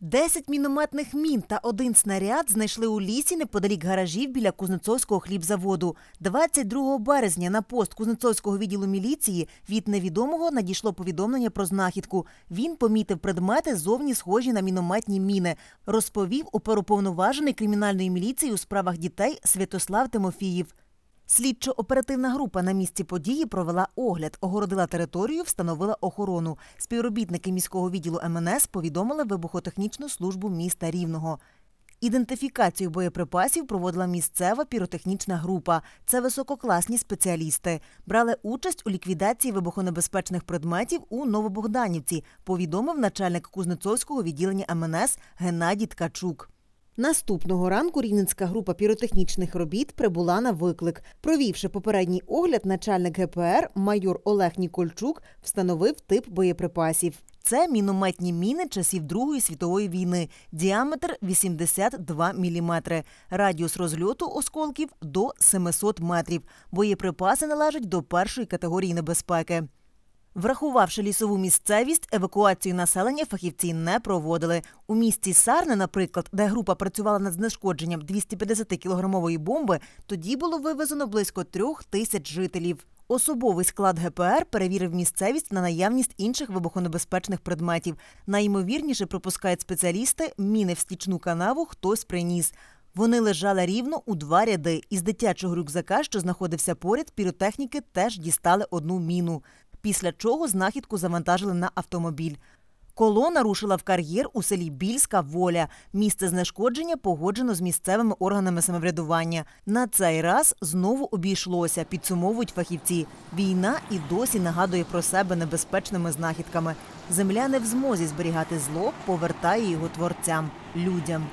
Десять мінометних мін та один снаряд знайшли у лісі неподалік гаражів біля Кузнецовського хлібзаводу. 22 березня на пост Кузнецовського відділу міліції від невідомого надійшло повідомлення про знахідку. Він помітив предмети зовні схожі на мінометні міни. Розповів оперуповноважений кримінальної міліції у справах дітей Святослав Тимофіїв. Слідчо-оперативна група на місці події провела огляд, огородила територію, встановила охорону. Співробітники міського відділу МНС повідомили вибухотехнічну службу міста Рівного. Ідентифікацію боєприпасів проводила місцева піротехнічна група. Це висококласні спеціалісти. Брали участь у ліквідації вибухонебезпечних предметів у Новобогданівці, повідомив начальник Кузнецовського відділення МНС Геннадій Ткачук. Наступного ранку рівненська група піротехнічних робіт прибула на виклик. Провівши попередній огляд, начальник ГПР майор Олег Нікольчук встановив тип боєприпасів. Це мінометні міни часів Другої світової війни, діаметр 82 мм, радіус розльоту осколків до 700 метрів. Боєприпаси належать до першої категорії небезпеки. Врахувавши лісову місцевість, евакуацію населення фахівці не проводили. У місті Сарне, наприклад, де група працювала над знешкодженням 250-кілограмової бомби, тоді було вивезено близько трьох тисяч жителів. Особовий склад ГПР перевірив місцевість на наявність інших вибухонебезпечних предметів. Найімовірніше припускають спеціалісти, міни в стічну канаву хтось приніс. Вони лежали рівно у два ряди. Із дитячого рюкзака, що знаходився поряд, піротехніки теж дістали одну міну. Після чого знахідку завантажили на автомобіль. Колона рушила в кар'єр у селі Більська Воля. Місце знешкодження погоджено з місцевими органами самоврядування. На цей раз знову обійшлося, підсумовують фахівці. Війна і досі нагадує про себе небезпечними знахідками. Земля не в змозі зберігати зло, повертає його творцям людям.